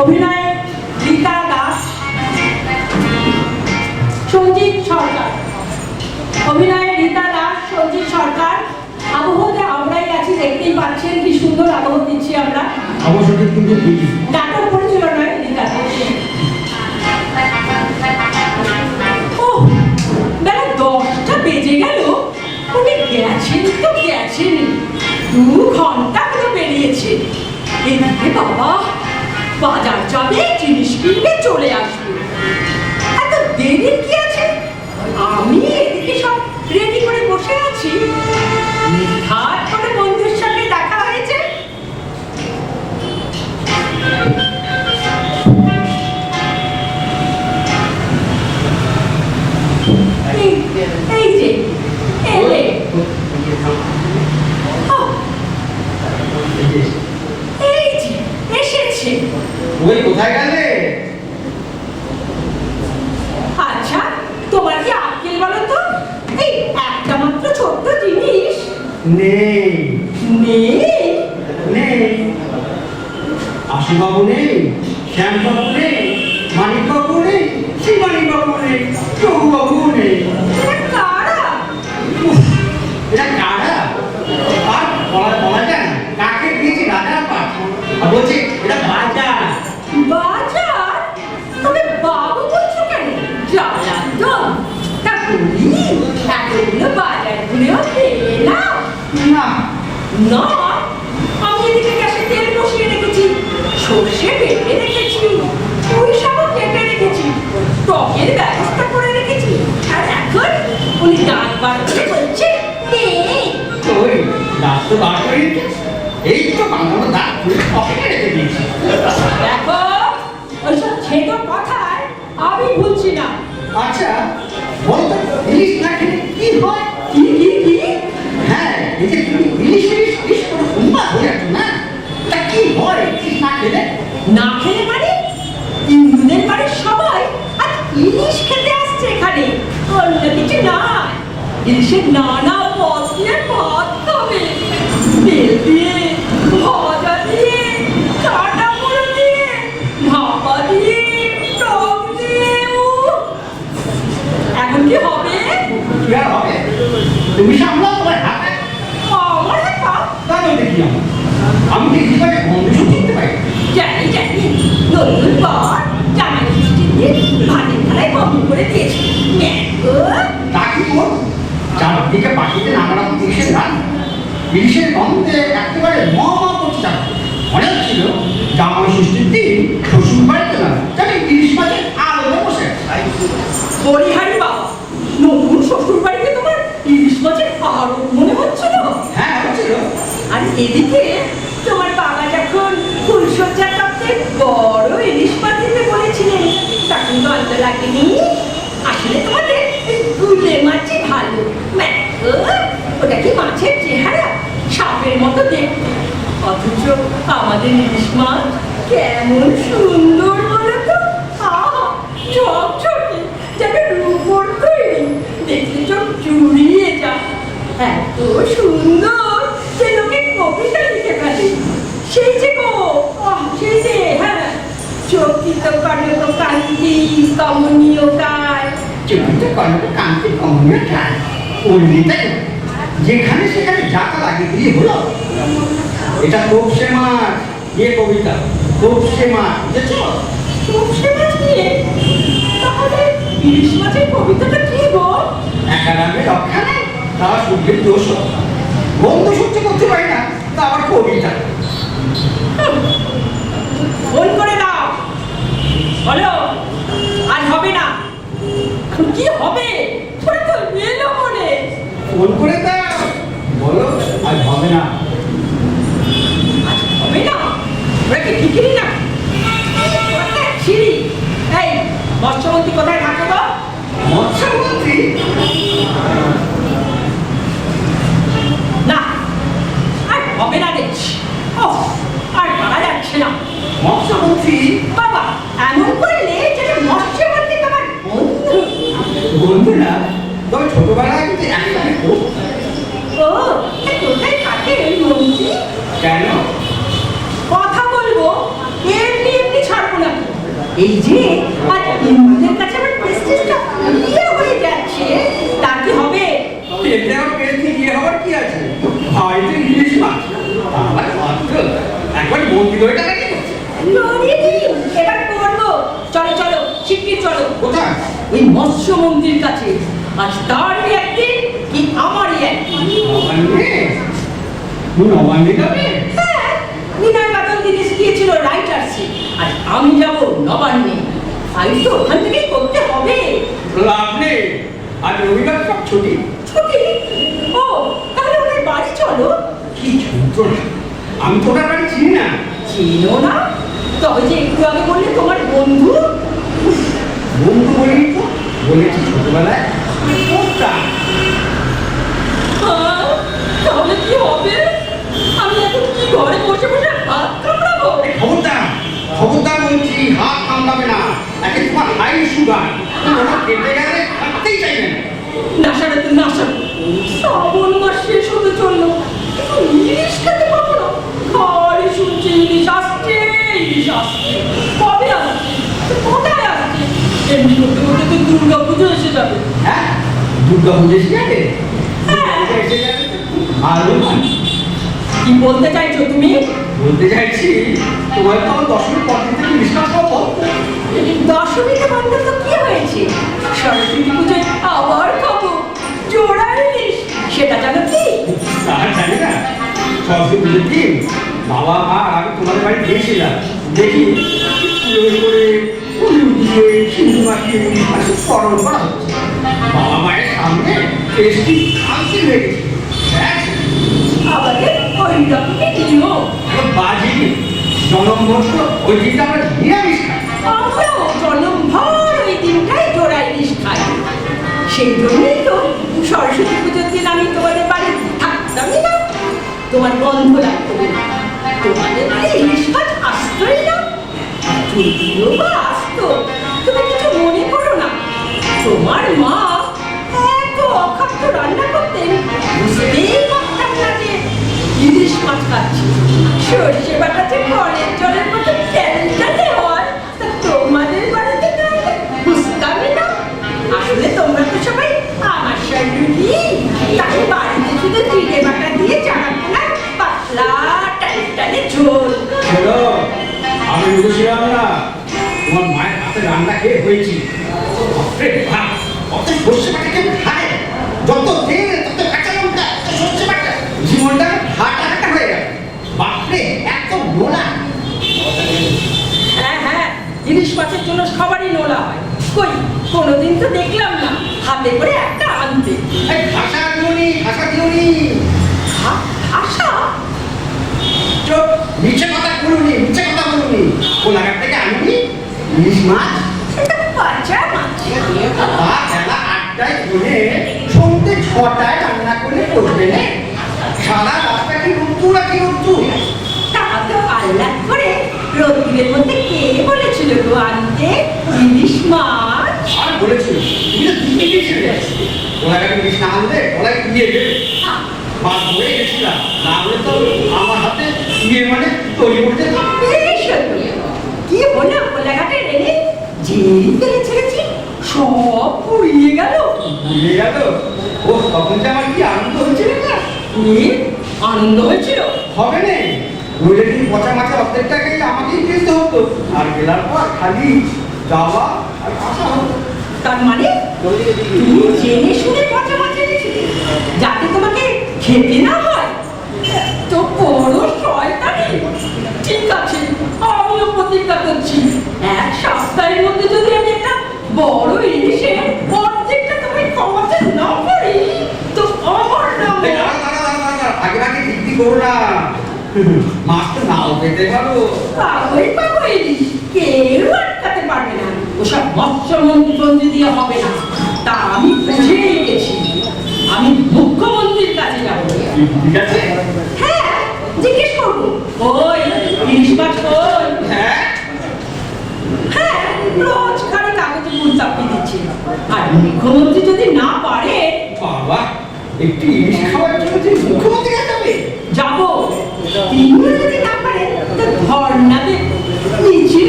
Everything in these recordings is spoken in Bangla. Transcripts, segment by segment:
অভিনয়ে রীতা দাস সঞ্জিত সরকার। অভিনয়ে রীতা দাস সঞ্জিত সরকার। আবহতে আমরাই আছি দেখতেই পাচ্ছেন কি সুন্দর আবহ দিচ্ছি আমরা। নাটক পরিচালনায় রীতা দাস। ও বেলা দশটা বেজে গেল। উনি গেছেন তো গেছেন। দু ঘণ্টা করে বেরিয়েছে। এদিকে বাবা বাজার যাবে জিনিস কিনবে চলে আসবে। এত দেরি কি নেই। নেই? নেই। আশুবাবু নেই শ্যামবাবু নেই মানিকবাবু নেই শিবানীবাবু নেই প্রভুবাবু নেই। এটা কারা? উফ, এটা কারা? আর বলা বলা যায় না কাকে দিয়েছি রাজার পাঠ? আর বলছে এটা বাজার। বাজার? না। না আমি এদিকে গ্যাসে তেল বসিয়ে রেখেছি। সর্ষে বেটে রেখেছি পুঁই শাকও কেটে রেখেছি টকের ব্যবস্থা করে রেখেছি। আর এখন উনি দাঁত বার করে বলছে ওই দাঁত তো বার করে এই তো বাংলা দাঁত খুলে পকেটে রেখে দিয়েছি। দেখো ওইসব ছেটো কথায় আমি ভুলছি না। আচ্ছা বলতো ইলিশ না খেলে কি হয়? কি কি? যে তুমি ইলিশ ইলিশ ইলিশ করে উন্মাদ হয়ে না তা কি হয় ইলিশ না খেলে না খেলে মানে ইন্দুদের বাড়ির সবাই আজ ইলিশ খেতে আসছে এখানে অন্য কিছু নয় ইলিশের নানা পদ দিয়ে ভাত খাবে তেল দিয়ে ভাজা এখন কি হবে? তুমি সামলাও তোমার হাতে আমার হাত তাই দেখি আমার আমি কি জীবনে বন্ধু শুনতে পাই জানি জানি নতুন পর জামাই ষষ্ঠীর দিন ভাতের থালায় বন্ধ করে দিয়েছি তা কি করব চারদিকে পাখিতে নানা ইলিশের গান ইলিশের গন্ধে একেবারে ম ম করছে। মনে হচ্ছিল জামাই ষষ্ঠীর দিন শ্বশুর বাড়িতে না জানি ইলিশ মাছের আলো বসে। হরিহারি বাবা নতুন শ্বশুর বাড়িতে তোমার ইলিশ মাছের আরও মনে হচ্ছিল হ্যাঁ হচ্ছিল আর এদিকে তোমার বাবা যখন ফুলসজ্জা কাপতে বড় ইলিশ মাছ দিতে বলেছিলেন তখন গন্ধ লাগেনি? আসলে তোমাদের মাছই ভালো। ওটা কি মাছের চেহারা? সাপের মতো দেখতে। অথচ আমাদের ইলিশ মাছ কেমন সুন্দর বলো তো। ঝকঝকে যেন রূপর তৈরি দেখলে চোখ জুড়িয়ে যায়। এত সুন্দর যে লোকে কবিতা লিখে ফেলে সেই যে গো আহ, সেই যে হ্যাঁ চকিত কনক কান্তি কমনীয় গায় চতুর্থ কর্ণকে কান্তি কমনীয় চায় অন্যটাই যেখানে সেখানে যাতা লাগিয়ে দিয়ে হলো এটা তোপসে মাছ এ কবিতা তোপসে মাছ বুঝেছ সবসে মাছ নিয়ে তাহলে ইলিশ মাছের কবিতাটা কি গো একা নামে রক্ষা নেই তা সূর্যের দোষ বন্ধু সহ্য করতে পারি না তা আবার কবিতা ফোন করে দাও বলো আজ হবে না। কি হবে? ওরা তো এলো মনে। ফোন করে দাও। বলো আজ হবে না। আজ হবে না? ওরা কি ঠিকই না এই মৎস্যমন্ত্রী কোথায় থাকে গো? মৎস্যমন্ত্রী? না আর হবে না দেখছি ও আর পারা যাচ্ছে না মৎস্যমন্ত্রী বাবা এমন করলে যেটা মৎস্যমন্ত্রী তোমার বন্ধু। বন্ধু না তবে ছোটবেলায় কিন্তু একসাথে পড়তাম। ও তা কোথায় থাকে ওই মন্ত্রী? কেন? কথা বলব এমনি এমনি ছাড়বো না এই যে আজ কাছে আমার প্রেস্টিজটা হয়ে যাচ্ছে। তা কি হবে? আমার পেটে গিয়ে হওয়ার কি আছে হয়তো ইলিশ মাছ আমার মাত্র এবার করব। চলো চলো শিগগির চলো। কোথায়? ওই মৎস্য মন্দির কাছে। আজ তারই একদিন কি আমারই একদিন? নবান্নে যাবে? হ্যাঁ বিনয় বাদল রাইটার্সে আর আমি যাব নবান্নে। ফাইল তো ওখান থেকেই করতে হবে। লাভ নেই। আজ রবিবার সব ছুটি। ছুটি? ও তাহলে ওদের বাড়ি চলো। কি যন্ত্রণা। আমি তো ওটা বাড়ি চিনি না। চিনো না? তবে যে একটু আগে বললে তোমার বন্ধু? বন্ধু বলিনি তো? বলেছি ছোটবেলায়। পড়তাম আহ, তাহলে কি হবে আমি এখন কি ঘরে বসে বসে হাত কামড়াবো এই খবরদার খবরদার বলছি হাত কামড়াবে না একে তোমার হাই সুগার ওটা কেটে গেলে থাকতেই চাইবে না নাসাটা তো নাসা শ্রাবণ মাস শেষ হতে চলল কিন্তু ইলিশ খেতে পাবো না ঘরে শুনছি ইলিশ আসছে ইলিশ আসছে কবে আসছে কোথায় আসছে এমনি করতে করতে তো দুর্গা পুজো এসে যাবে। হ্যাঁ? দুর্গা পুজো এসে যাবে? হ্যাঁ। আরও কি বলতে চাইছো তুমি? বলতে চাইছি তোমার তো দশমিক পর থেকে বিশ্বাস করব দশমীতে বন্ধ তো কি হয়েছে? সরস্বতী পুজোয় আবার খাব জোড়া ইলিশ সেটা জানো কি? তার জানি না। সরস্বতী পুজোর দিন বাবা মা আর আমি তোমাদের বাড়ি গিয়েছিলাম দেখি করে দিয়ে পাশে স্মরণ করা হচ্ছে সামনে টেস্টি শান্তি গেছে ব্যাস, আমাদের ওই রকমই এখন বাজি ওই দিনটা আমরা নিরামিষ খাই আমরাও দিনটাই জোড়া ইলিশ খাই সেই জন্যই সরস্বতী পুজোর দিন আমি তোমাদের বাড়ি থাকতামই তোমার গন্ধ লাগতো তোমাদের বাড়ি ইলিশ মাছ আসতোই না যদিও বা আসতো তুমি কিছু মনে করো না। তোমার মা এত অখাদ্য রান্না করতেন, বুঝতেই পারতাম না যে ইলিশ মাছ খাচ্ছি। সরষে বাটাতে কলের জলের মতো ট্যালটালে কোনোদিন তো দেখলাম না। হাতে করে একটা আনতে। এই ভাষা দিওনি ভাষা দিওনি। হা- আশা চুপ মিছে কথা বলুনি মিছে কথা বলুনি। কোলাঘাট থেকে আনুনি ইলিশ মাছ। সেটা মাছ। বেলা আটটায় করে সন্ধ্যে ছটায় রান্না করে করবে না। সারা রাস্তা কি কি রুদ্দুর তা তো আল্লাহ করে রোদ্দুরের মধ্যে কে বলেছিল গো আনতে? ইলিশ মাছ। আর বলেছিল তুমি তো দিকে গিয়েছিলে ওলাকে ইলিশ না আনলে ওলাকে দিয়ে দেবে? বাদ হয়ে গেছিলাম না হলে তো আমার হাতে ইয়ে মানে তৈরি করতে। কি হলো? কোলাঘাটে রেলে যেই তেলে ছেড়েছি সব পুড়িয়ে গেল। ভুলে গেল? ও তখন যে আমার কি আনন্দ হচ্ছিল না? কি আনন্দ হয়েছিল? হবে না। নইলে কি পচা মাছের অর্ধেকটাকে আমাকেই কিনতে হতো। আর গেলার পর খালি যাওয়া তার মানে তুমি জেনে শুনে পচা এনেছিলে যাতে তোমাকে খেতে না হয় তো বড় শয়তানি। ঠিক আছে আমিও প্রতিজ্ঞা করছি। এক সপ্তাহের মধ্যে যদি আমি একটা বড় ইলিশের অর্ধেকটা তুমি কমাতে না পারি তো আমার নাম। আগে আগে বৃদ্ধি করো না। মাছ তো নাও পেতে পারো। পাগল পাবো ইলিশ। কেউ ওসব বস্ত্রমন্ত্রণ দিয়ে হবে না। তা আমি বুঝে গেছি। আমি মুখ্যমন্ত্রীর কাছে যাব। ঠিক আছে? হ্যাঁ, হ্যাঁ। হ্যাঁ, দিচ্ছি। আর মুখ্যমন্ত্রী যদি না পারে বাবা একটু মুখ্যমন্ত্রী যাবে। যাব তিনি না পারে তো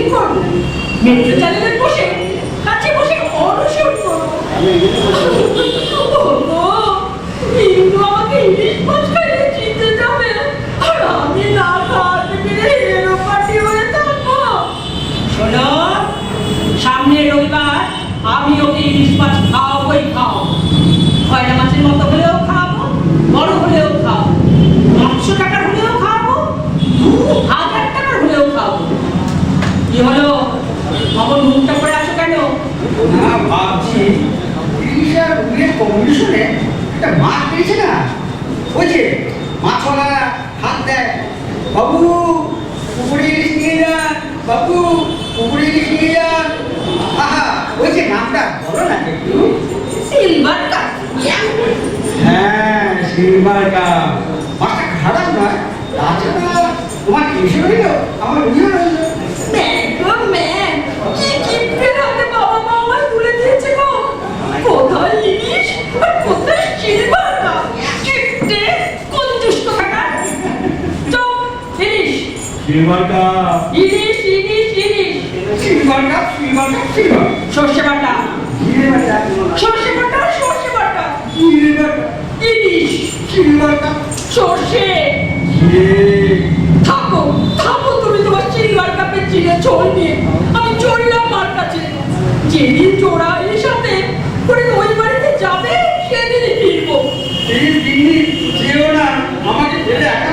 করব। বসে কাছে আমি না সামনে রবিবার আমি ওকে ইলিশ মাছ খাওয়াবই খাওয়াবো খয়রা মাছের মতো হলেও খাওয়াবো বড় হলেও খাওয়াবো পাঁচশো টাকার হলেও খাওয়াবো দু হাজার টাকার হলেও খাওয়াবো কি হলো খবর মুখটা করে আছো কেন না ভাবছি ইলিশ আর উড়ের কম্বিনেশনে একটা মাছ পেয়েছে না? ওই যে মাছওয়ালা হাত দেয় বাবু পুকুরে ইলিশ নিয়ে যান বাবু পুকুরে ইলিশ নিয়ে যান আহা ওই যে নামটা বলো না একটু। সিলভার কাঠিয়া হ্যাঁ সিলভার কাপ মাছটা খারাপ নয় তাছাড়া তোমার রইল আমার রুইও রইল ম্যান গো ম্যান কি কিপ্টের হাতে বাবা মা আমায় তুলে দিয়েছে গো কোথায় ইলিশ আর কোথায় সিলভার কাপ কিপ্টে কোন দুষ্ট টাকা চপ ইলিশ সিলভার কাপ ইলিশ ইলিশ ইলিশ silver cup silver cup silver সর্ষে বাটা সিলভার কাপ সর্ষে বাটা সর্ষে বাটা। কাপ ইলিশ সিলভার কাপ সর্ষে। থাকো থাকো তুমি তোমার সিলভার কাপের চিনে চল নিয়ে। আমি চললাম মার কাছে। যেদিন জোড়া এর সাথে করে ওই বাড়িতে যাবে সেদিনই ফিরবো প্লিজ দিদি যেও না আমাকে ফেলে একা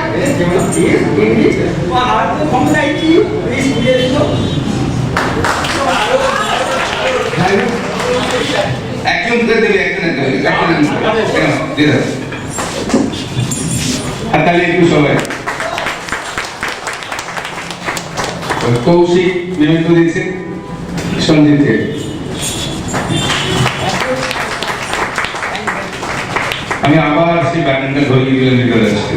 না প্লিজ প্লিজ আর তো কম চাইছি প্লিজ ফিরে একজন করে দেবে দিয়ে দাও আর তাহলে একটু সবাই কৌশিক নিয়মিত দিয়েছে সঞ্জিতকে আমি আবার সেই ব্যাটনটা ধরিয়ে দিলাম, ভিতরে আসতে